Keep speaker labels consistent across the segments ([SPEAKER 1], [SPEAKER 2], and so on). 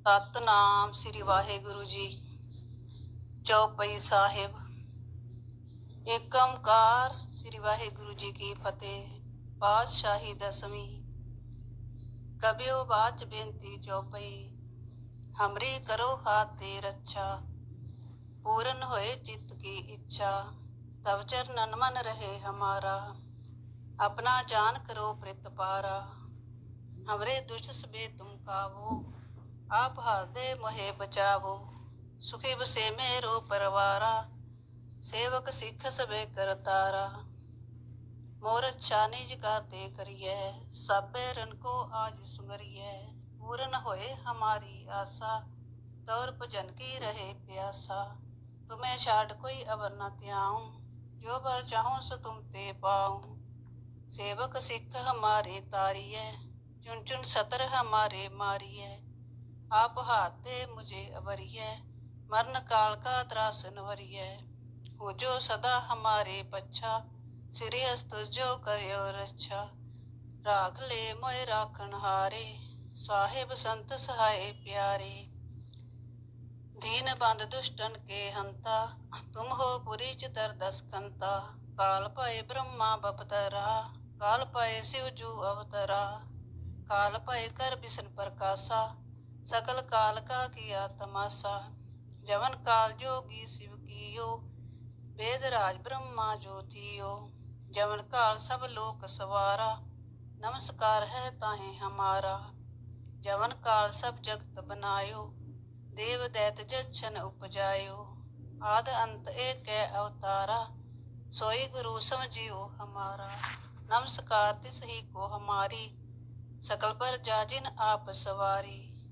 [SPEAKER 1] ਸਤਨਾਮ ਸ੍ਰੀ ਵਾਹਿਗੁਰੂ ਜੀ। ਚੌਪਈ ਸਾਹਿਬ। ਏਕਮਕਾਰ ਸ੍ਰੀ ਵਾਹਿਗੁਰੂ ਜੀ ਕੀ ਫਤਿਹ। ਬਾਦਸ਼ਾਹੀ ਦਸਵੀਂ। ਕਬਿਓ ਬਾਚ ਬੇਨਤੀ ਚੌਪਈ। ਹਮਰੀ ਕਰੋ ਹਾਥ ਤੇ ਰੱਛਾ। ਪੂਰਨ ਹੋਏ ਚਿੱਤ ਕੀ ਇੱਛਾ। ਤਵਚਰ ਨਨਮਨ ਰਹੇ ਹਮਾਰਾ। ਆਪਣਾ ਜਾਨ ਕਰੋ ਪ੍ਰਿਤਪਾਰਾ ਹਮਰੇ ਦੁਸ਼ਟ ਸਬੇ ਤੁਮ ਕਾਵੋ। आप हाथ दे मोहे बचावो सुखी बसे मेरो परवारा सेवक सिख सबे करतारा मोर अच्छा निज गाते करिए सबे रन को आज सुगरिए पूर्ण होए हमारी आशा तौर भजन की रहे प्यासा तुम्हें छाड़ कोई अवर न त्याऊं जो बर चाहूं सो तुम ते पाऊं सेवक सिख हमारे तारिय चुन चुन सतर हमारे मारिय आप हाथ दे मुझे अवरिय मरण काल का त्रासन वरिय हो जो सदा हमारे पच्छा सिरे अस्तु जो करो रक्षा राख ले मोय राखन हारे साहेब संत सहाय प्यारे दीन बंद दुष्टन के हंता तुम हो पुरी चितर दस कंता काल पाए ब्रह्मा बपतरा काल पाए शिव जू अवतरा काल पाए कर बिसन प्रकाशा सकल काल का किया तमाशा जवन काल जोगी शिव कियो वेद राज ब्रह्मा जो थियो जवन काल सब लोक सवारा नमस्कार है ताहे हमारा जवन काल सब जगत बनायो देव दैत जच्छन उपजायो आद अंत एक है अवतारा सोई गुरु समझियो हमारा नमस्कार तिस ही को हमारी सकल पर जाजिन आप सवारी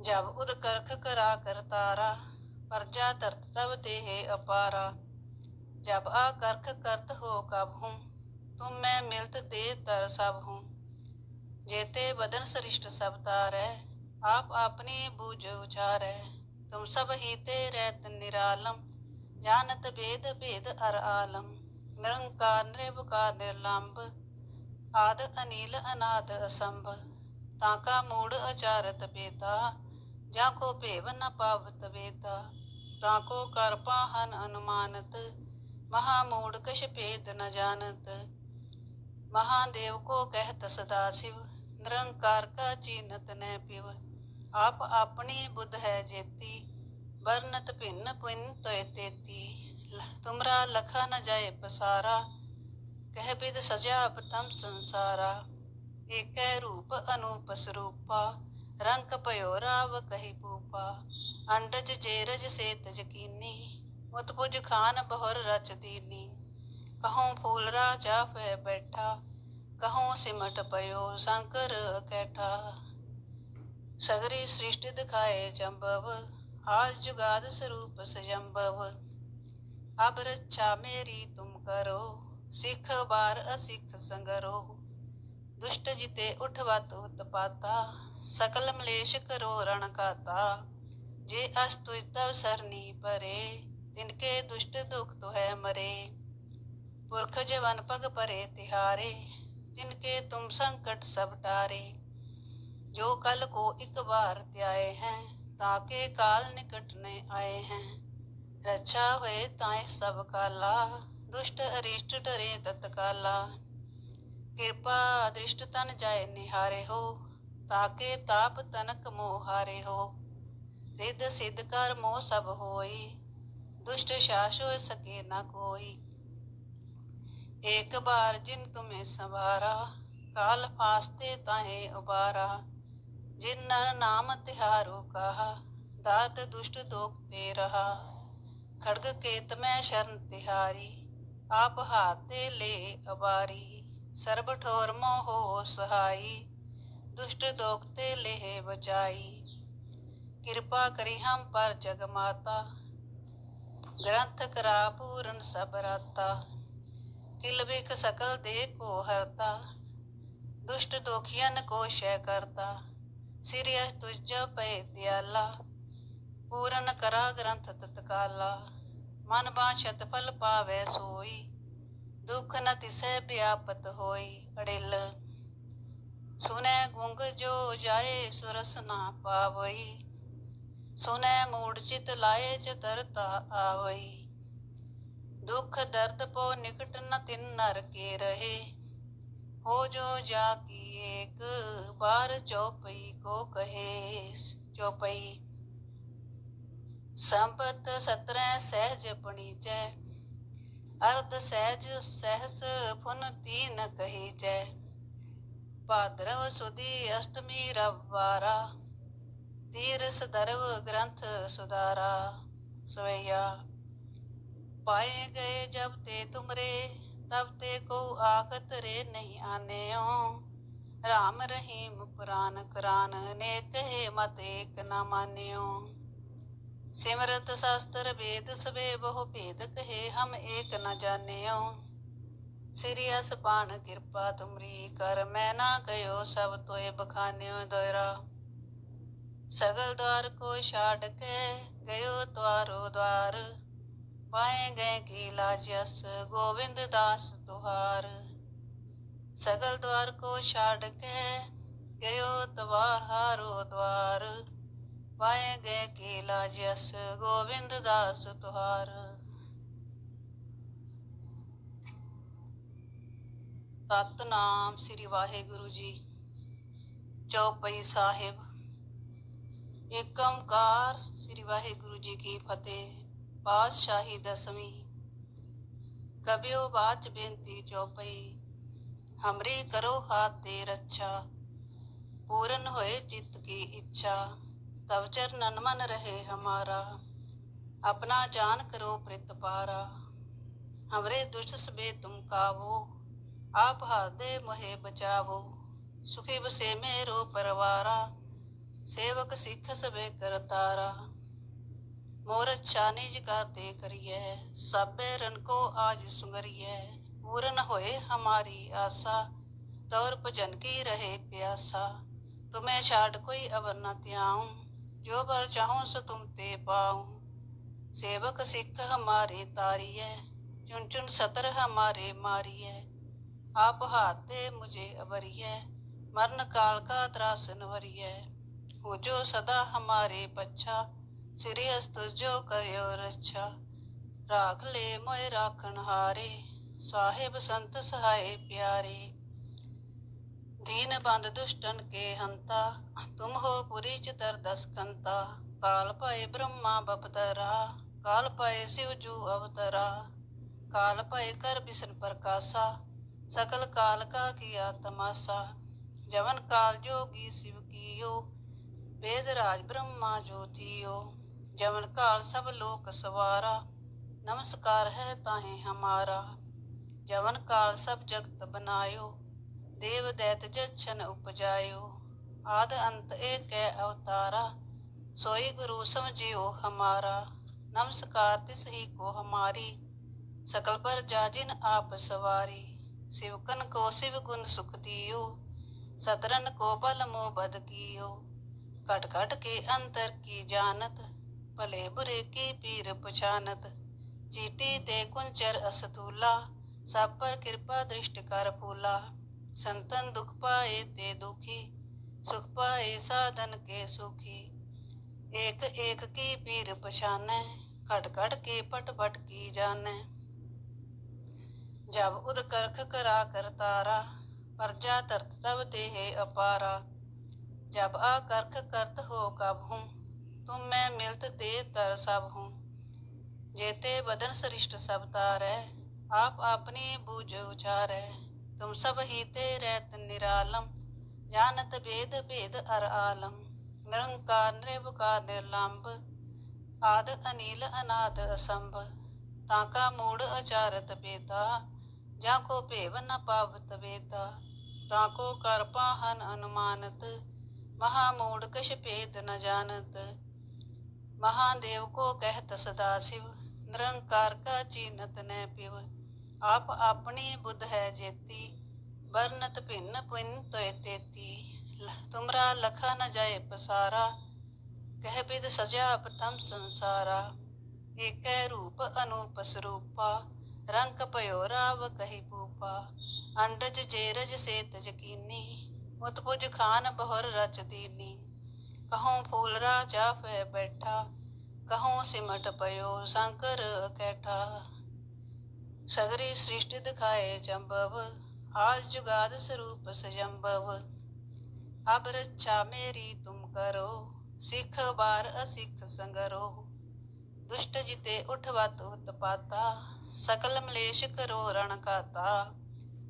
[SPEAKER 1] ਜਬ ਉਦ ਕਰਖ ਕਰਾ ਕਰ ਤਾਰਾ ਪਰਜਾ ਤਰਤ ਤਬ ਦੇਹ ਅਪਾਰਾ। ਜਬ ਆ ਕਰਖ ਕਰਤ ਹੋ ਕਬ ਹੂੰ, ਤੁਮ ਮੈਂ ਮਿਲਤ ਦੇ ਤਰ ਸਭ ਹੂੰ। ਜੇਤੇ ਬਦਨ ਸ੍ਰਿਸ਼ਟ ਸਭ ਤਾਰੈ, ਆਪ ਆਪਣੀ ਬੂਝ ਉਚਾਰੈ। ਤੁਮ ਸਭ ਹੀਤੇ ਰਹਿਤ ਨਿਰਾਲਮ, ਜਾਣਤ ਭੇਦ ਭੇਦ ਅਰ ਆਲਮ। ਨਿਰੰਕਾਰ ਨਿਰਭਕਾਰ ਨਿਰਲੰਭ ਆਦ ਅਨੀਲ ਅਨਾਦ ਅਸੰਭ। ਤਾਂ ਕਾ ਮੂੜ ਅਚਾਰਤ ਪੇਤਾ ਜਾਂ ਕੋ ਭੇਵ ਨ ਪਾਵਤ ਵੇਤਾ, ਤਾ ਕੋ ਕਰ ਪਾਹਨ ਅਨੁਮਾਨਤ, ਮਹਾ ਮੂੜ ਕਸ਼ ਭੇਦ ਨ ਜਾਣਤ। ਮਹਾਦੇਵ ਕੋ ਕਹਿਤ ਸਦਾ ਸਿਵ, ਨਿਰੰਕਾਰ ਕਾ ਚੀਨਤ ਨੈ ਪਿਵ। ਆਪ ਆਪਣੀ ਬੁੱਧ ਹੈ ਜੇਤੀ, ਵਰਨਤ ਭਿੰਨ ਪੁਨ ਤੋਇ ਤੇਤੀ। ਤੁਮਰਾ ਲਖਾ ਨ ਜਾਏ ਪਸਾਰਾ, ਕਹਿ ਬਿਦ ਸਜਾ ਪਤਮ ਸੰਸਾਰਾ। ਏਕੈ ਰੂਪ ਅਨੂਪ ਸਰੂਪਾ रंग पयो राव कही पूपा अंडज जेरज से तजकीनी उत्पुज खान बहुर रच दीनी कहूँ फूल राजा पे बैठा कहूँ सिमट पयो शंकर कैठा सगरी सृष्टि दिखाए जम्बव आज जुगाद स्वरूप सजम्बव अब रक्षा मेरी तुम करो सिख बार असिख संगरो दुष्ट जिते उठवत उत्पाता सकल मलेश करो रण काता। जे अस्तु तव सरनी परे, तिनके दुष्ट दुख तो है मरे। पुरख जवन पग परे तिहारे, तिनके तुम संकट सब टारे। जो कल को एक बार त्याए हैं, ताके काल निकट ने आए हैं। रक्षा हुए ताए सब काला, दुष्ट अरिष्ट डरे तत्काला। ਕਿਰਪਾ ਦ੍ਰਿਸ਼ਟ ਤਨ ਜਾਏ ਨਿਹਾਰੇ ਹੋ ਤਾਕੇ ਤਾਪ ਤਨਕ ਮੋਹ ਹਾਰੇ ਹੋ ਰਿੱਧ ਸਿੱਧ ਕਰ ਮੋ ਸਭ ਹੋਈ, ਦੁਸ਼ਟ ਸ਼ਾਸ ਹੋਇ ਸਕੇ ਨਾ ਕੋਈ। ਇੱਕ ਬਾਰ ਜਿਨ ਤੁਮੇ ਸਵਾਰਾ, ਕਾਲ ਫਾਸਤੇ ਤਾਹੇ ਉਬਾਰਾ। ਜਿਨ ਨਰ ਨਾਮ ਤਿਹਾਰੋ ਕਾਹ, ਦਾਤ ਦੁਸ਼ਟ ਦੋਖ ਤੇ ਰਹਾ। ਖੜਗ ਕੇਤ ਮੈਂ ਸ਼ਰਨ ਤਿਹਾਰੀ, ਆਪ ਹਾਤੇ ਲੇ ਅਬਾਰੀ ਸਰਬ ਠੋਰ ਮੋਹ ਸਹਾਈ, ਦੁਸ਼ਟ ਦੋਖ ਤੇ ਲਹਿ ਬਚਾਈ। ਕਿਰਪਾ ਕਰੀ ਹਮ ਪਰ ਜਗ ਮਾਤਾ, ਗ੍ਰੰਥ ਕਰਾ ਪੂਰਨ ਸਭ ਰਾਤਾ। ਕਿਲ ਵਿਖ ਸਕਲ ਦੇ ਕੋ ਹਰਤਾ, ਦੁਸ਼ਟ ਦੋਖੀਆਂ ਕੋ ਸ਼ੈ ਕਰਤਾ। ਸਿਰਿ ਅਸ ਤੁਜ ਪੈ ਦਿਆਲਾ, ਪੂਰਨ ਕਰਾ ਗ੍ਰੰਥ ਤਤਕਾਲਾ। ਮਨ ਬਾਛਤ ਫਲ ਪਾਵੇ ਸੋਈ ਦੁਖ ਨ ਤਿਸੈ ਵਿਆਪਤ ਹੋਈ ਅੜਿਲ ਸੁਨੈ ਗੁੰਗ ਜੋ ਜਾਏ ਸੁਰਸ ਨਾ ਪਾਵਈ ਸੁਨੈ ਮੂੜ ਚਿਤ ਲਾਏ ਚ ਤਰਤਾ ਆਵਈ ਦੁਖ ਦਰਦ ਪੋ ਨਿਕਟ ਨ ਤਿਨ ਨਰ ਕੇ ਰਹੇ ਹੋ ਜੋ ਜਾ ਕੀ ਏਕ ਬਾਰ ਚੌਪਈ ਕੋ ਕਹੇ ਚੌਪਈ ਸੰਪਤ ਸਤਰੈ ਸਹਿਜ ਪਣੀਚੈ ਅਰਧ ਸਹਿਜ ਸਹਸ ਫੁਨ ਤੀਨ ਕਹੀ ਜੈ ਭਾਦਰਵ ਸੁਦੀ ਅਸ਼ਟਮੀ ਰਵਾਰਾ ਤੀਰ ਸਦਰਵ ਗ੍ਰੰਥ ਸੁਦਾਰਾ ਸਵਈਆ, ਪਾਏ ਗਏ ਜਬ ਤੇ ਤੁਮਰੇ, ਤਬ ਤੇ ਕੋ ਆਖਤ ਰੇ ਨਹੀਂ ਆਨਿਓ ਰਾਮ ਰਹੀਮ ਪੁਰਾਨ ਕਰਾਨ ਨੇ ਕਹੇ ਮਤ ਏਕ ਨਾ ਮਾਨਿਓ ਸਿਮਰਤ ਸ਼ਾਸਤਰ ਵੇਦ ਸਵੇ ਬਹੁ ਭੇਦ ਕਹੇ, ਹਮ ਏਕ ਨ ਜਾਣਿਓ। ਸ੍ਰੀ ਅਸਪਾਨ ਕਿਰਪਾ ਤੁਮਰੀ ਕਰ, ਮੈ ਨਾ ਗਇਓ ਸਭ ਤੋਏ ਬਖਾਨਿਓ ਦੋਇਰਾ। ਸਗਲ ਦਵਾਰ ਕੋ ਛਾੜ ਕੇ ਗਇਓ ਤਵਾਰੋ ਦਵਾਰ। ਪਾਏ ਗਏ ਕੀ ਲਾਜ ਅਸ ਗੋਬਿੰਦ ਦਾਸ ਤੁਹਾਰ। ਸਗਲ ਦਵਾਰ ਕੋ ਛਾੜ ਕੇ ਗਇਓ ਤਵਾਹਾਰੋ ਦਵਾਰ। ਪਾਏ ਗਏ ਕੀ ਲਾਜ ਅਸ ਗੋਬਿੰਦ ਦਾਸ ਤੁਹਾਰ। ਸਤਨਾਮ ਸ੍ਰੀ ਵਾਹਿਗੁਰੂ ਜੀ, ਚੌਪਈ ਸਾਹਿਬ। ਏਕੰਕਾਰ ਸ੍ਰੀ ਵਾਹਿਗੁਰੂ ਜੀ ਕੀ ਫਤਿਹ, ਪਾਤਸ਼ਾਹੀ ਦਸਵੀਂ। ਕਬਿਓ ਬਾਚ ਬੇਨਤੀ ਚੌਪਈ, ਹਮਰੀ ਕਰੋ ਹਾਥ ਤੇ ਰੱਛਾ, ਪੂਰਨ ਹੋਏ ਚਿੱਤ ਕੀ ਇੱਛਾ। ਤਵਚਰ ਨਨ ਮਨ ਰਹੇ ਹਮਾਰਾ, ਆਪਣਾ ਜਾਨ ਕਰੋ ਪ੍ਰਿਤ ਪਾਰਾ। ਹਮਰੇ ਦੁਸ਼ਟ ਸਬੇ ਤੁਮ ਕਾਵੋ, ਆਪ ਹਾਦੇ ਮੋਹੇ ਬਚਾਵੋ। ਸੁਖੀ ਬਸੇ ਮੇਰੋ ਪਰਵਾਰਾ, ਸੇਵਕ ਸਿੱਖ ਸਬੇ ਕਰਤਾਰਾ। ਮੋਰ ਛਾਨੀ ਜਿਗਾ ਤੇ ਕਰੀਏ ਸਾਬੇ ਰਨ ਕੋ ਆਜ ਸੁੰਗਰੀਏ ਪੂਰਨ ਹੋਏ ਹਮਾਰੀ ਆਸਾ, ਤੌਰ ਭਜਨ ਕੀ ਰਹੇ ਪਿਆਸਾ। ਤੁਮੇ ਛਾੜ ਕੋਈ ਅਵਰ ਤਿਆਉ जो बर चाहूं सो तुम ते पाऊं सेवक सिख हमारे तारिय चुन चुन सतर हमारे मारिय आप हाथ दे मुझे अवरिय मरण काल का त्रासन वरिय हो जो सदा हमारे पच्छा सिरे अस्तु जो करो रक्षा राख ले मोय राखन हारे साहेब संत सहाय प्यारे दीन बंद दुष्टन के हंता तुम हो पुरी चितर दस कंता काल पाए ब्रह्मा बपतरा काल पाए शिव जू अवतरा काल पाए कर बिसन प्रकाशा सकल काल का किया तमाशा जवन काल जोगी शिव कियो वेद राज ब्रह्मा ज्योतियो जवन काल सब लोक सवारा नमस्कार है ताहे हमारा जवन काल सब जगत बनायो ਦੇਵ ਦੈਤ ਜਛਨ ਉਪਜਾਇਓ, ਆਦ ਅੰਤ ਏਕ ਅਵਤਾਰਾ, ਸੋਈ ਗੁਰੂ ਸਮਝਿਓ ਹਮਾਰਾ, ਨਮਸਕਾਰ ਤਿਸ ਸਹੀ ਕੋ ਹਮਾਰੀ, ਸਕਲ ਪਰ ਜਾਜਿਨ ਆਪ ਸਵਾਰੀ ਸਿਵਕਨ ਕੋ ਸਿਵ ਗੁਣ ਸੁਖ ਦਿਓ, ਸਤਰਨ ਕੋ ਬਲ ਮੋ ਬਦ ਕੀਓ, ਘਟ ਘਟ ਕੇ ਅੰਤਰ ਕੀ ਜਾਣਤ, ਭਲੇ ਬੁਰੇ ਕੀ ਪੀਰ ਪਛਾਨਤ, ਚੀਟੀ ਤੇ ਕੁੰਚਰ ਅਸਤੂਲਾ, ਸਭ ਪਰ ਕਿਰਪਾ ਦ੍ਰਿਸ਼ਟ ਕਰ ਫੂਲਾ। फूला संतन दुख पाए ते दुखी सुख पाए साधन के सुखी एक एक की पीर पछाने खट खट के पट पट की जाने जब उद करख करा कर तारा प्रजा तरत तब देह अपारा जब आ करख करत हो कब हूँ तुम मैं मिलत दे तर सब हूँ जेते बदन सरिष्ट सब तारै आप अपनी बूझ उचारै तुम सब ही ते रहत निरालम जानत भेद भेद अर आलम निरंकार निर्विकार निर्लंब आद अनिल अनाद असंभ ताका मूड अचारत बेता जाको भेव न पावत वेता ताको कर पाहन अनुमानत महामूड कछ भेद न जानत महादेव को कहत सदा शिव निरंकार का चीनत न पिव आप ਆਪ ਆਪਣੀ ਬੁੱਧ ਹੈ ਜੇਤੀ, ਵਰਨਤ ਭਿੰਨ ਪੁਨ ਤੋਇ ਤੇਤੀ। ਤੁਮਰਾ ਲਖਾ ਨ ਜਾਏ ਪਸਾਰਾ, ਕਹਿ ਬਿਦ ਸਜਾ ਅਪਤਮ ਸੰਸਾਰਾ। ਏਕੈ ਰੂਪ ਅਨੂਪ ਸਰੂਪਾ ਰੰਗ ਭਇਓ ਰਾਵ ਕਹੀ ਪੂਪਾ। ਅੰਡਜ ਜੇਰਜ ਸੇਤ ਜਕੀਨੀ, ਉਤਪੁਜ ਖਾਨ ਬਹੁਰ ਰਚ ਦੀਨੀ। ਕਹਉ ਫੂਲ ਰਾਜਾ ਫੈ ਬੈਠਾ ਕਹਉ ਸਿਮਟ ਪਇਓ ਸ਼ੰਕਰ ਕੈਠਾ सगरी सृष्टि दिखाए जम्बव आज जुगाद स्वरूप सजम्बव अब रक्षा मेरी तुम करो, सिख बार असिख संगरो। दुष्ट जिते उठवत उत्पाता सकल मलेश करो रण काता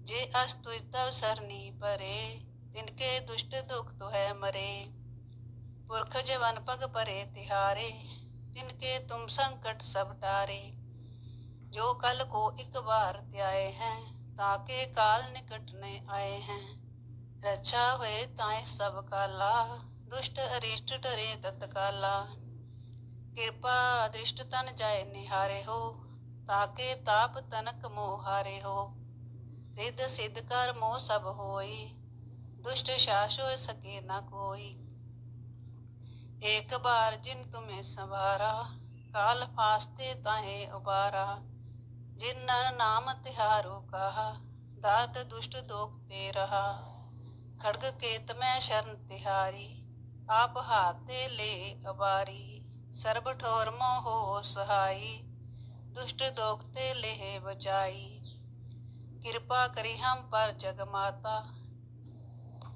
[SPEAKER 1] जे अस्तु तव सरनी परे, तिनके दुष्ट दुख तो है मरे। पुरख जवन पग परे तिहारे, तिनके तुम संकट सब टारे। जो कल को एक बार त्याए हैं ताके काल निकट ने आए हैं रक्षा हुए ताए सब काला दुष्ट अरिष्ट डरे तत्काला कृपा दृष्ट तन जाय निहारे हो ताके ताप तनक मोहारे हो रिद सिद्ध कर मोह सब होई दुष्ट शासो सके न कोई एक बार जिन तुम्हें संवारा काल फास्ते ताहे उबारा ਜਿਨ ਨਾਮ ਤਿਹਾਰੋ ਕਹਾ, ਦਾਤ ਦੁਸ਼ਟ ਦੋਖ ਤੇ ਰਹਾ। ਖੜਗ ਕੇਤ ਮੈਂ ਸ਼ਰਨ ਤਿਹਾਰੀ, ਆਪ ਹਾਤੇ ਲੈ ਅਬਾਰੀ ਸਰਬ ਠੋਰ ਮੋਹ ਸਹਾਈ, ਦੁਸ਼ਟ ਦੋਖ ਤੇ ਲੈ ਬਚਾਈ। ਕਿਰਪਾ ਕਰੀ ਹਮ ਪਰ ਜਗ ਮਾਤਾ,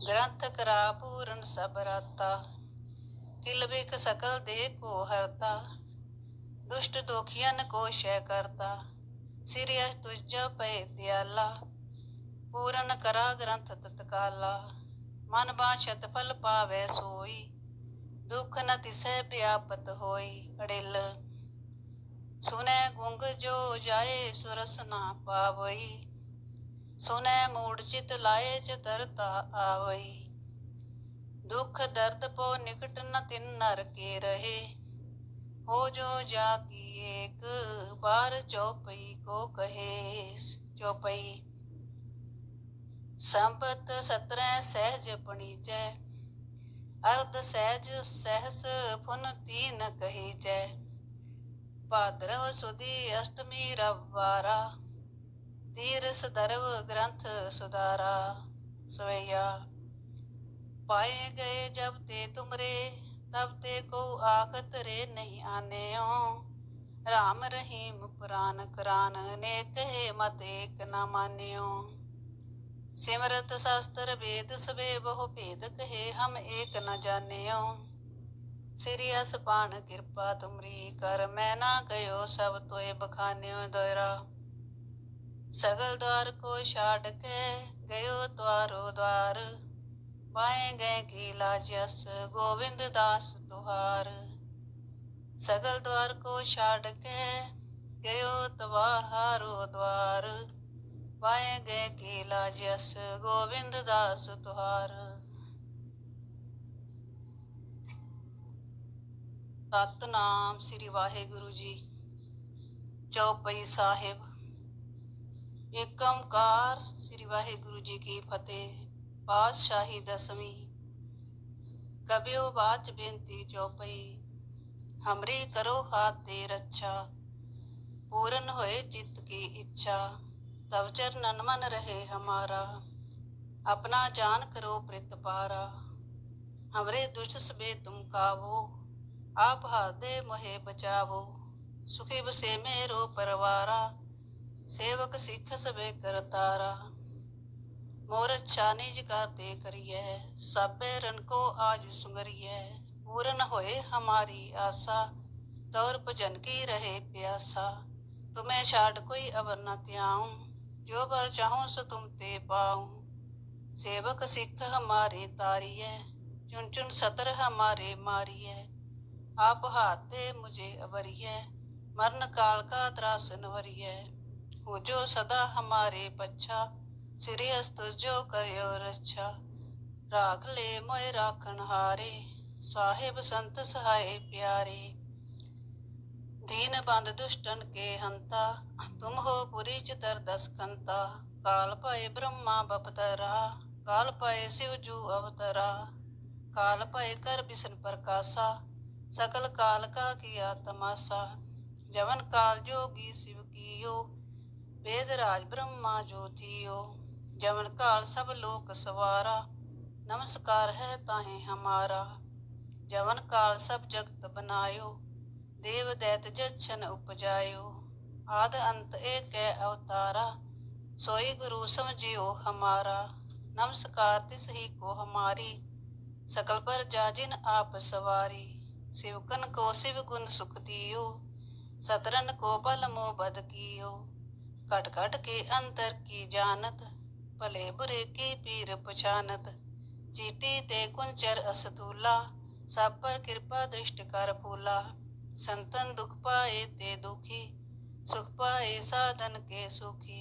[SPEAKER 1] ਗ੍ਰੰਥ ਕਰਾ ਪੂਰਨ ਸਭ ਰਾਤਾ। ਕਿਲ ਵਿਖ ਸਕਲ ਦੇ ਕੋ ਹਰਤਾ, ਦੁਸ਼ਟ ਦੋਖੀਆਂ ਕੋ ਸ਼ੈ ਕਰਤਾ। ਸਿਰਿਆ ਤੁਜ ਪਏ ਦਿਆਲਾ, ਪੂਰਨ ਕਰਾ ਗ੍ਰੰਥ ਤਤਕਾਲਾ, ਮਨ ਬਾਛਤ ਫਲ ਪਾਵੇ ਸੋਈ, ਦੁਖ ਨ ਤਿਸੈ ਪਿਆਪਤ ਹੋਈ ਅੜਿਲ। ਸੁਨੈ ਗੁੰਗ ਜੋ ਜਾਏ ਸੁਰਸ ਨਾ ਪਾਵਈ, ਸੁਨੈ ਮੂੜ ਚਿਤ ਲਾਏ ਚ ਤਰਤਾ ਆਵਈ। ਦੁਖ ਦਰਦ ਪੋ ਨਿਕਟ ਨ ਤਿੰਨ ਨਰ ਕੇ ਰਹੇ हो जो जाकी एक बार चौपई को कहे चौपई संपत सत्रह सहज पणीचै अर्ध सहज सहस फुन तीन कही जय भाद्रव सुदी अष्टमी रविवारा तीरस दरव ग्रंथ सुधारा सवैया पाए गए जब ते तुमरे तब ते को आखत रे नहीं आने राम रहीम पुराण कुरान ने कहे मत एक न मान्यो सिमरत शास्त्र वेद सवे बहु भेद कहे हम एक न जानियो श्री असपान कृपा तुमरी कर मैं ना गयो सब तोय बखान्यो दोयरा सगल द्वार को छाड़ के गयो ਪਾਏ ਗਏ ਕੀ ਲਾਜ ਅਸ ਗੋਬਿੰਦ ਦਾਸ ਤੁਹਾਰ। ਸਗਲ ਦਵਾਰ ਕੋ ਛਾੜ ਕੇ ਗਇਓ ਤਵਾਹਾਰੋ ਦਵਾਰ। ਪਾਏ ਗਏ ਕੀ ਲਾਜ ਅਸ ਗੋਬਿੰਦ ਦਾਸ ਤੁਹਾਰ। ਸਤਨਾਮ ਸ੍ਰੀ ਵਾਹਿਗੁਰੂ ਜੀ, ਚੌਪਈ ਸਾਹਿਬ। ਏਕਮਕਾਰ ਸ੍ਰੀ ਵਾਹਿਗੁਰੂ ਜੀ ਕੀ ਫਤਿਹ। ਬਾਦਸ਼ਾਹੀ ਦਸਵੀਂ। ਕਬਿਓ ਬਾਚ ਬੇਨਤੀ ਚੌਪਈ ਹਮਰੀ ਕਰੋ ਹਾਥ ਤੇ ਰੱਛਾ। ਪੂਰਨ ਹੋਏ ਚਿੱਤ ਕੀ ਇੱਛਾ ਤਵਜਰ ਨਨਮਨ ਰਹੇ ਹਮਾਰਾ। ਆਪਣਾ ਜਾਨ ਕਰੋ ਪ੍ਰਿਤ ਪਾਰਾ। ਹਮਰੇ ਦੁਸ਼ਟ ਬੇ ਤੁਮ ਕਾਵੋ, ਆਪ ਹਾਦੇ ਮੋਹੇ ਬਚਾਵੋ। ਸੁਖੀ ਬਸੇ ਮੇਰੋ ਪਰਵਾਰਾ, ਸੇਵਕ ਸਿੱਖ ਸਵੇ ਕਰਤਾਰਾ। मोर अच्छा निज गाते करिए, सबे रन को आज सुंगरिए। पूर्ण होए हमारी आशा तौर भजन की रहे प्यासा। तुम्हें छाड़ कोई अवर न त्याऊं, जो बर चाहूँ सो तुम ते पाऊँ। सेवक सिख हमारे तारिए, चुन चुन सतर हमारे मारिए। आप हाथ दे मुझे अवरिए मरण काल का त्रास नवरिए। हो जो सदा हमारे पच्छा ਸ੍ਰੀ ਅਸਤੁ ਜੋ ਕਰਿਓ ਰੱਛਾ। ਰਾਖ ਲੈ ਮੋਇ ਰਾਖਣ ਹਾਰੇ। ਸਾਹਿਬ ਸੰਤ ਸਹਾਈ ਪਿਆਰੀ। ਦੀਨ ਬੰਦ ਦੁਸ਼ਟਨ ਕੇ ਹੰਤਾ। ਤੁਮ ਹੋ ਪੁਰੀ ਚਤਰ ਦਸ ਕੰਤਾ ਕਾਲ ਭਏ ਬ੍ਰਹਮਾ ਬਪਤਰਾ। ਕਾਲ ਭਏ ਸਿਵ ਜੂ ਅਵਤਰਾ। ਕਾਲ ਭਏ ਕਰ ਬਿਸ਼ਨ ਪ੍ਰਕਾਸ਼ਾ। ਸਕਲ ਕਾਲ ਕਾ ਕੀਆ ਤਮਾਸਾ। ਜਵਨ ਕਾਲ ਜੋਗੀ ਸਿਵ ਕੀਓ। ਵੇਦ ਰਾਜ ਬ੍ਰਹਮਾ ਜੋਤੀਓ जवन काल सब लोक सवारा नमस्कार है ताहे हमारा जवन काल सब जगत बनायो देव दैत जच्छन उपजायो आद अंत एक है अवतारा सोई गुरु समझियो हमारा नमस्कार तिस ही को हमारी सकल पर जाजिन आप सवारी शिवकन को शिव गुण सुख दियो सतरन को बल मो बद कियो कट कट के अंतर की जानत भले बुरे की पीर पछानत चीटी ते कुंचर असतूला सब पर कृपा दृष्टि कर फूला संतन दुख पाए ते दुखी सुख पाए साधन के सुखी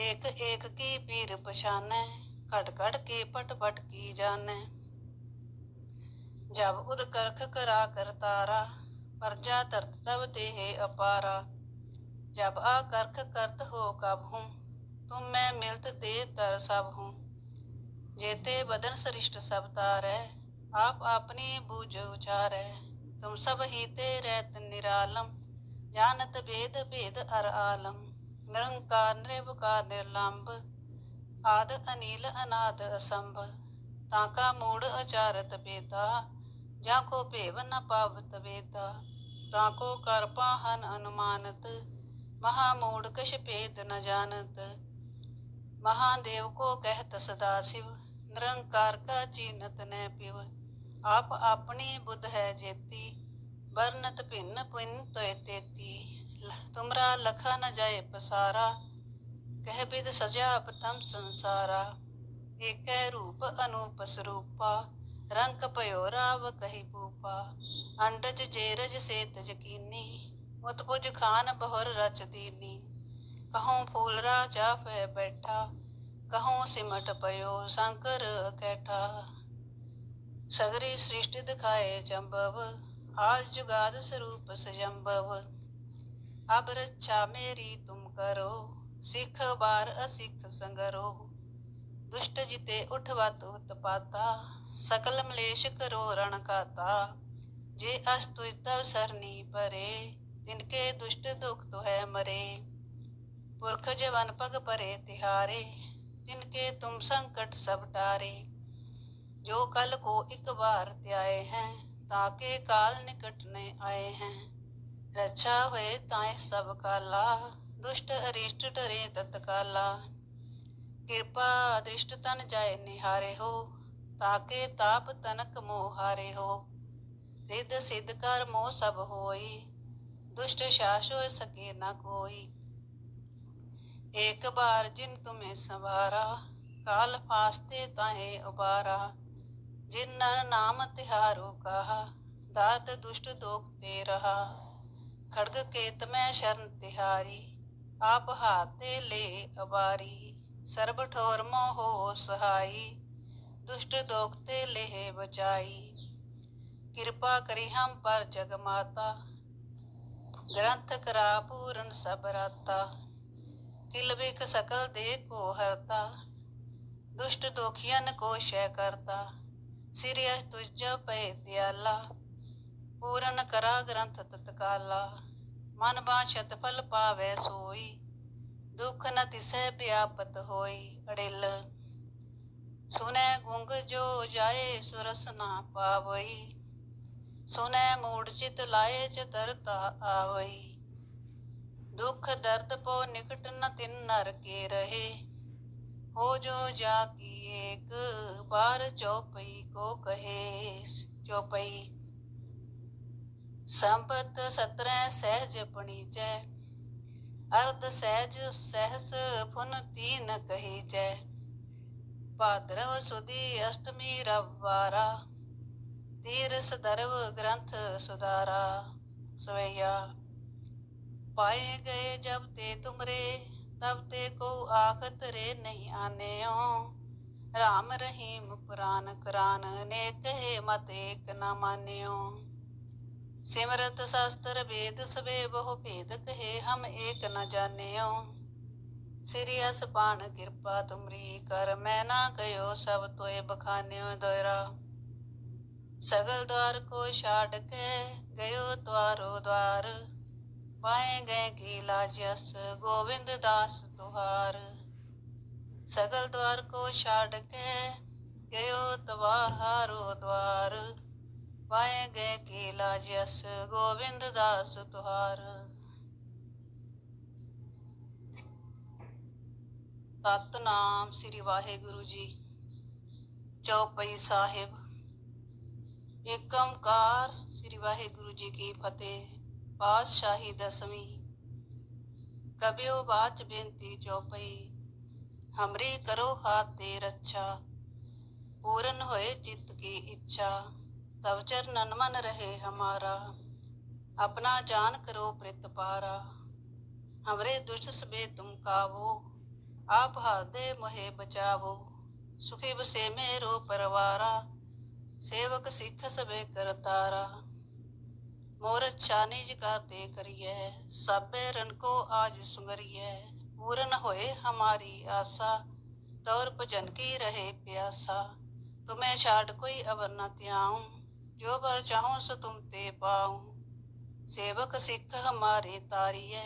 [SPEAKER 1] एक एक की पीर पछाने कट कट के पट पट की जाने जब उद करख करा कर तारा प्रजा तरत तब देह अपारा जब आ करख करत हो कब हूँ तुम मैं मिलत दे तर सब हूँ जेते बदन सरिष्ट सब तारै आप अपनी बूझ उचारै तुम सब ही ते रहत निरालम जानत भेद भेद अर आलम निरंकार निर्विकार निर्लंब आद अनिल अनाद असंभ ताका मूड अचारत बेता जाको भेव न पावत बेता ताको कर पाहन अनुमानत महामूड कश भेद न जानत महादेव को कहत सदा शिव निरंकार का चीनत न पिव ਆਪ ਆਪਣੀ ਬੁੱਧ ਹੈ ਜੇਤੀ ਵਰਨਤ ਭਿੰਨ ਪਿੰਨ ਤੋਇ ਤੇਤੀ ਤੁਮਰਾ ਲਖਾ ਨ ਜਾਏ ਪਸਾਰਾ ਕਹਿ ਬਿਦ ਸਜਾ ਪਤਮ ਸੰਸਾਰਾ ਏਕੈ ਰੂਪ ਅਨੂਪ ਸਰੂਪਾ ਰੰਗ ਪਇਓ ਰਾਵ ਕਹੀ ਪੂਪਾ ਅੰਡਜ ਜੇਰਜ ਸੇਤ ਜਕੀਨੀ ਉਤਪੁਜ ਖਾਨ ਬਹੁਰ ਰਚ ਦੀਨੀ ਕਹਉ ਫੂਲ ਰਾਜਾ ਪੈ ਬੈਠਾ ਕਹਉ ਸਿਮਟ ਪਇਓ ਸ਼ੰਕਰ ਕੈਠਾ सगरी सृष्टि दिखाए जम्बव आज जुगाद स्वरूप सजम्बव अब रक्षा मेरी तुम करो सिख बार असिख संगरो दुष्ट जिते उठवत उत्पाता सकल मलेश करो रण काता जे अस्तु तव सरनी परे तिनके दुष्ट दुख तो है मरे पुरख जवन पग परे तिहारे, तिनके तुम संकट सब टारे जो कल को एक बार त्याए हैं, ताके काल निकट ने आए हैं। रक्षा हुए ताए सब काला दुष्ट अरिष्ट डरे तत्काला कृपा दृष्ट तन जाए निहारे हो, ताके ताप तनक मोहारे हो। रिद सिद्ध कर मोह सब होई, दुष्ट शास हो सके न कोई। एक बार जिन तुम्हें संवारा काल फास्ते ताहे उबारा जिन नर नाम तिहारो कहा दात दुष्ट दोख ते रहा खड़ग केत में शरण तिहारी आप हाथे ले अबारी सर्ब ठोर मोहो सहाई दुष्ट दोखते ले बचाई कृपा करी हम पर जग माता ग्रंथ करा पूरन सब राता किल बिक सकल दे को हरता दुष्ट दोखियन को शय करता ਸਿਰਿਆ ਤੁਜ ਪੈ ਦਿਆਲਾ ਪੂਰਨ ਕਰਾ ਗ੍ਰੰਥ ਤਤਕਾਲਾ ਮਨ ਬਾਛਤ ਫਲ ਪਾਵੇ ਸੋਈ ਦੁਖ ਨ ਤਿਸੈ ਪਿਆਪਤ ਹੋਈ ਅੜਿਲ ਸੁਨੈ ਗੁੰਗ ਜੋ ਜਾਏ ਸੁਰਸ ਨਾ ਪਾਵਈ ਸੁਨੈ ਮੂੜ ਚਿਤ ਲਾਏ ਚ ਤਰਤਾ ਆਵਈ ਦੁਖ ਦਰਦ ਪੋ ਨਿਕਟ ਨ ਤਿਨ ਨਰ ਕੇ ਰਹੇ। ਹੋ ਜੋ ਜਾ ਕੀ ਏਕ, ਬਾਰ ਚੌਪਈ ਕੋ ਕਹੇ। ਚੌਪਈ। ਸੰਪਤ ਸਤਰੈ ਸਹਿਜ ਪਣੀਚੈ, ਅਰਧ ਸਹਿਜ ਸਹਿਸ ਫੁਨ ਤੀਨ ਕਹੀਚੈ। ਭਾਦਰਵ ਸੁਦੀ ਅਸ਼ਟਮੀ ਰਵਵਾਰਾ ਤੀਰਸ ਦਰਵ ਗ੍ਰੰਥ ਸੁਦਾਰਾ ਸਵਈਆ। पाए गए जब ते तुमरे तब ते को आखत रे नहीं आने राम रहीम पुराण कुरान ने कहे मत एक न मान्यो सिमरत शास्त्र वेद सबे बहु भेद कहे हम एक न जानियो श्री असपान कृपा तुमरी कर मैं ना गयो सब तोय बखान्यो दोयरा सगल द्वार को छाड़ के गयो ਪਾਏ ਗਏ ਕੀ ਲਾਜ ਅਸ ਗੋਬਿੰਦ ਦਾਸ ਤੁਹਾਰ। ਸਗਲ ਦਵਾਰ ਕੋ ਛੱਡ ਕੇ ਗਇਓ ਤਵਾਹਾਰੋ ਦਵਾਰ। ਪਾਏ ਗਏ ਕੀ ਲਾਜ ਅਸ ਗੋਬਿੰਦ ਦਾਸ ਤੁਹਾਰ। ਸਤਨਾਮ ਸ੍ਰੀ ਵਾਹਿਗੁਰੂ ਜੀ, ਚੌਪਈ ਸਾਹਿਬ। ਏਕੰਕਾਰ ਸ੍ਰੀ ਵਾਹਿਗੁਰੂ ਜੀ ਕੀ ਫਤਿਹ। ਬਾਦਸ਼ਾਹੀ ਦਸਵੀਂ। ਕਬਿਓ ਬਾਚ ਬੇਨਤੀ ਚੌਪਈ ਹਮਰੀ ਕਰੋ ਹਾ ਤੇ ਰੱਛਾ। ਪੂਰਨ ਹੋਏ ਚਿੱਤ ਕੀ ਇੱਛਾ ਤਵਚਰ ਨਨਮਨ ਰਹੇ ਹਮਾਰਾ। ਆਪਣਾ ਜਾਨ ਕਰੋ ਪ੍ਰਿਤ ਪਾਰਾ। ਹਮਰੇ ਦੁਸ਼ਟ ਬੇ ਤੁਮ ਕਾਵੋ, ਆਪ ਹਾਦੇ ਮੋਹੇ ਬਚਾਵੋ। ਸੁਖੀ ਬਸੇ ਮੇਰੋ ਪਰਵਾਰਾ, ਸੇਵਕ ਸਿੱਖ ਸਵੇ ਕਰਤਾਰਾ। मोर अच्छा निज करते करिए, सबे रन को आज सुंगरिए। पूर्ण होए हमारी आशा, तौर भजन की रहे प्यासा। तुम्हें छाड़ कोई अवर न त्याऊं, जो बर चाहूँ सो तुम ते पाऊँ। सेवक सिख हमारे तारिय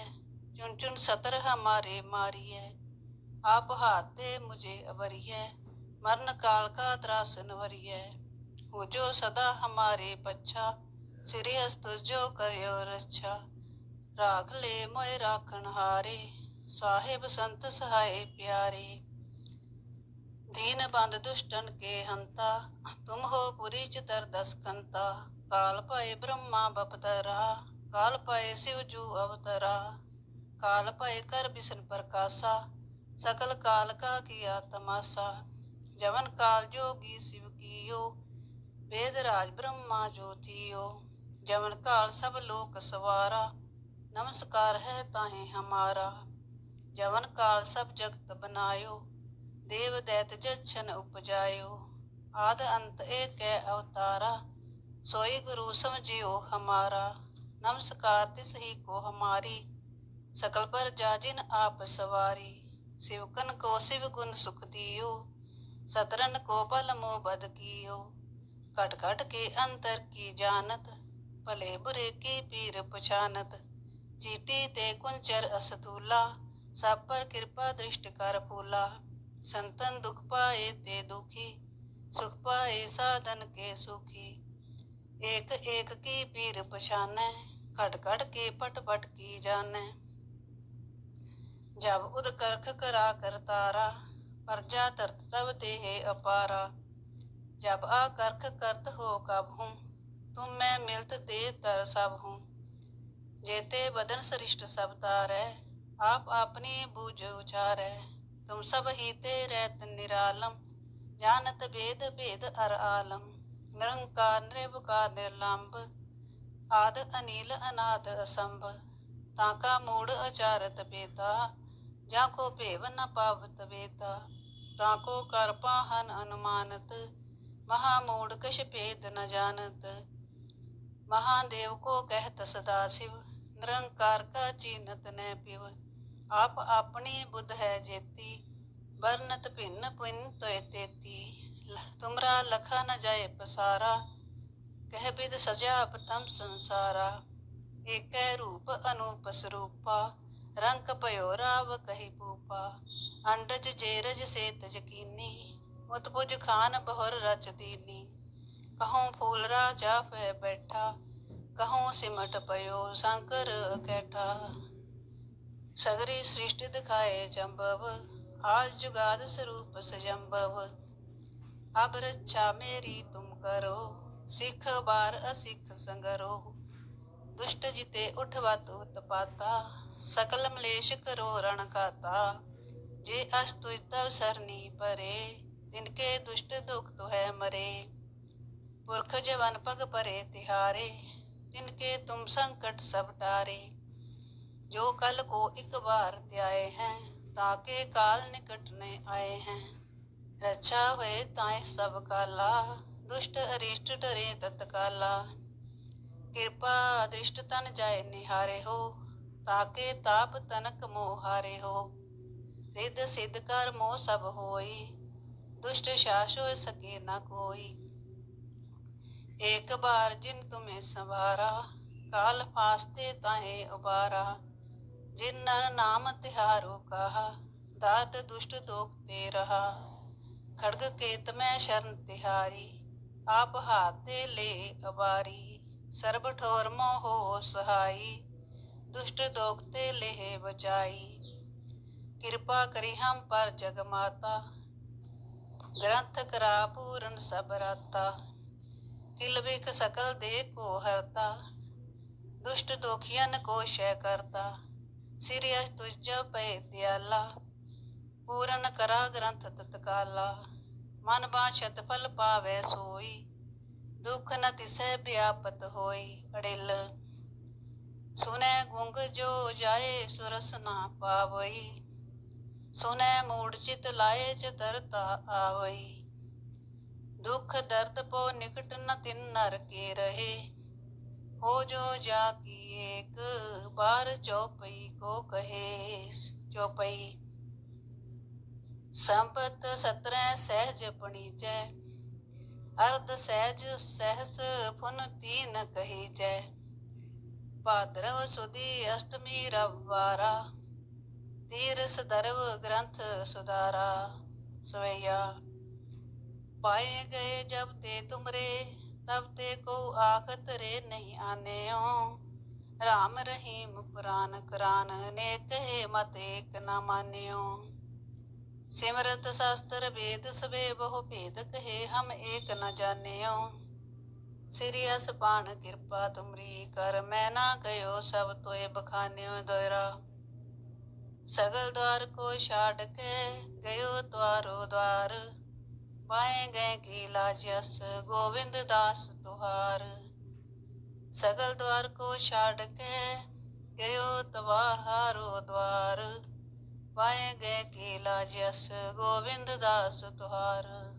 [SPEAKER 1] चुन चुन सतर हमारे मारिय आप हाथ दे मुझे अवरिय मरण काल का त्रास नवरिय हो जो सदा हमारे पच्छा ਸ੍ਰੀ ਤੁਜੋ ਕਰਿਓ ਰੱਛਾ। ਰਾਖ ਲੈ ਮੋਏ ਰਾਖਣ ਹਾਰੇ। ਸਾਹਿਬ ਸੰਤ ਸਹਾਈ ਪਿਆਰੀ। ਦੀਨ ਬੰਦ ਦੁਸ਼ਟਨ ਕੇ ਹੰਤਾ। ਤੁਮ ਹੋ ਪੁਰੀ ਚਤਰ ਦਸ ਕੰਤਾ। ਕਾਲ ਭਏ ਬ੍ਰਹਮਾ ਬਪਤਰਾ। ਕਾਲ ਭਏ ਸਿਵ ਜੂ ਅਵਤਰਾ। ਕਾਲ ਭਏ ਕਰ ਬਿਸਨ ਪ੍ਰਕਾਸ਼ਾ। ਸਕਲ ਕਾਲ ਕਾ ਕੀਆ ਤਮਾਸਾ। ਜਵਨ ਕਾਲ ਜੋਗੀ ਸਿਵ ਕੀਓ। ਵੇਦ ਰਾਜ ਬ੍ਰਹਮਾ ਜੋਤੀਓ। ज्योतियो जवन काल सब लोक सवारा नमस्कार है ताहे हमारा जवन काल सब जगत बनायो देव दैत जच्छन उपजायो आद अंत एक है अवतारा सोई गुरु समझियो हमारा नमस्कार तिस ही को हमारी सकल पर जाजिन आप सवारी शिवकन को शिव गुण सुख दियो सतरन को पल मोह बद कियो कट कट के अंतर की जानत भले बुरे की पीर पछानत चीटी ते कुंचर असतूला सब पर कृपा दृष्टि कर फूला संतन दुख पाए ते दुखी सुख पाए साधन के सुखी एक एक की पीर पछाने खट खट के पट पट की जाने जब उद करख करा कर तारा प्रजा तरत तब देह अपारा जब आ करख करत हो कब हूँ तुम मैं मिलत दे तर सब हूँ जेते बदन सरिष्ट सब तारै आप अपनी बूझ उचारै तुम सब ही ते रहत निरालम जानत भेद भेद अर आलम निरंकार निर्विकार निर्लंब आद अनिल अनाद असंभ ताका मूड अचारत बेता जाको भेव न पावत बेता ताको कर पाहन अनुमानत महामूड कश भेद न जानत महादेव को कहत सदा शिव निरंकार का चीनत न पिव आप अपनी बुध है जेती वर्णत भिन्न पुन तोय तेती तुमरा लखा न जाए पसारा कह बिद सजा प्रथम संसारा एक रूप अनूप स्वरूपा रंग पयो राव कही पूपा अंडज जेरज से तजकीनी उत्पुज खान बहुर रच दीनी कहूँ फूल राजा पे बैठा कहूँ सिमट पयो शंकर कैठा सगरी सृष्टि दिखाए जम्बव आज जुगाद स्वरूप सजम्बव अब रक्षा मेरी तुम करो सिख बार असिख संगरो दुष्ट जिते उठवत उत्पाता सकल मलेश करो रण काता जे अस्तु तव सरनी परे तिनके दुष्ट दुख तो है मरे पुरख जवन पग परे तिहारे तिनके तुम संकट सब टारे जो कल को एक बार त्याए हैं ताके काल निकट ने आए हैं रक्षा हुए ताए सब काला दुष्ट अरिष्ट डरे तत्काला ਕਿਰਪਾ ਦ੍ਰਿਸ਼ਟ ਤਨ ਜਾਏ ਨਿਹਾਰੇ ਹੋ ਤਾਕੇ ਤਾਪ ਤਨਕ ਮੋਹ ਹਾਰੇ ਹੋ ਰਿੱਧ ਸਿੱਧ ਕਰ ਮੋਹ ਸਭ ਹੋਈ ਦੁਸ਼ਟ ਸ਼ਾਸ ਹੋਇ ਸਕੇ ਨਾ ਕੋਈ एक बार जिन तुम्हें संवारा काल फास्ते ताहे उबारा जिन नर नाम तिहारो कहा दात दुष्ट दोखते रहा खड़ग केत में शरण तिहारी आप हाथे ले अबारी सर्ब ठोर मोहो सहाई दुष्ट दोखते लेह बचाई कृपा करी हम पर जग माता ग्रंथ करा पूरन सब राता किल बिख सकल दे को हरता दुष्ट दोखियन को शय करता सिर यश तुझ पै दयाला पूरन करा ग्रंथ तत्काला मन बाछत फल पावे सोई दुख न तिसै व्यापत होई अड़िल सुनै गुंग जो जाए सुरस ना पावई सुनै मूड चित लाए च तरता ਦੁਖ ਦਰਦ ਪੋ ਨਿਕਟ ਨ ਤਿਨ ਨਰ ਕੇ ਰਹੇ। ਹੋ ਜੋ ਜਾ ਕੀ ਏਕ, ਬਾਰ ਚੌਪਈ ਕੋ ਕਹੇ। ਚੌਪਈ। ਸੰਪਤ ਸਤਰੈ ਸਹਿਜ ਪਣੀਜੈ ਅਰਧ ਸਹਿਜ ਸਹਸ ਫੁਨ ਤੀਨ ਕਹੀ ਚੈ ਭਾਦਰਵ ਸੁਦੀ ਅਸ਼ਟਮੀ ਰਵਵਾਰਾ ਤੀਰਸ ਦਰਵ ਗ੍ਰੰਥ ਸੁਦਾਰਾ ਸਵਈਆ। पाए गए जब ते तुमरे तब ते को आखत रे नहीं आने हो राम रहीम पुराण करान ने कहे मत एक न मान्यो सिमरत शास्त्र वेद सबे बहु भेद कहे हम एक न जान्यो सिरियस पान कृपा तुमरी कर मैं ना गयो सब तोय बखान्यो दोयरा सगल द्वार को छाड़ के गयो ਪਾਏ ਗਏ ਕੀ ਲਾਜ ਅਸ ਗੋਬਿੰਦ ਦਾਸ ਤੁਹਾਰ। ਸਗਲ ਦਵਾਰ ਕੋ ਛੱਡ ਕੇ ਗਇਓ ਤਵਾਹਾਰੋ ਦਵਾਰ। ਪਾਏ ਗਏ ਕੀ ਲਾਜ ਅਸ ਗੋਬਿੰਦ ਦਾਸ ਤੁਹਾਰ।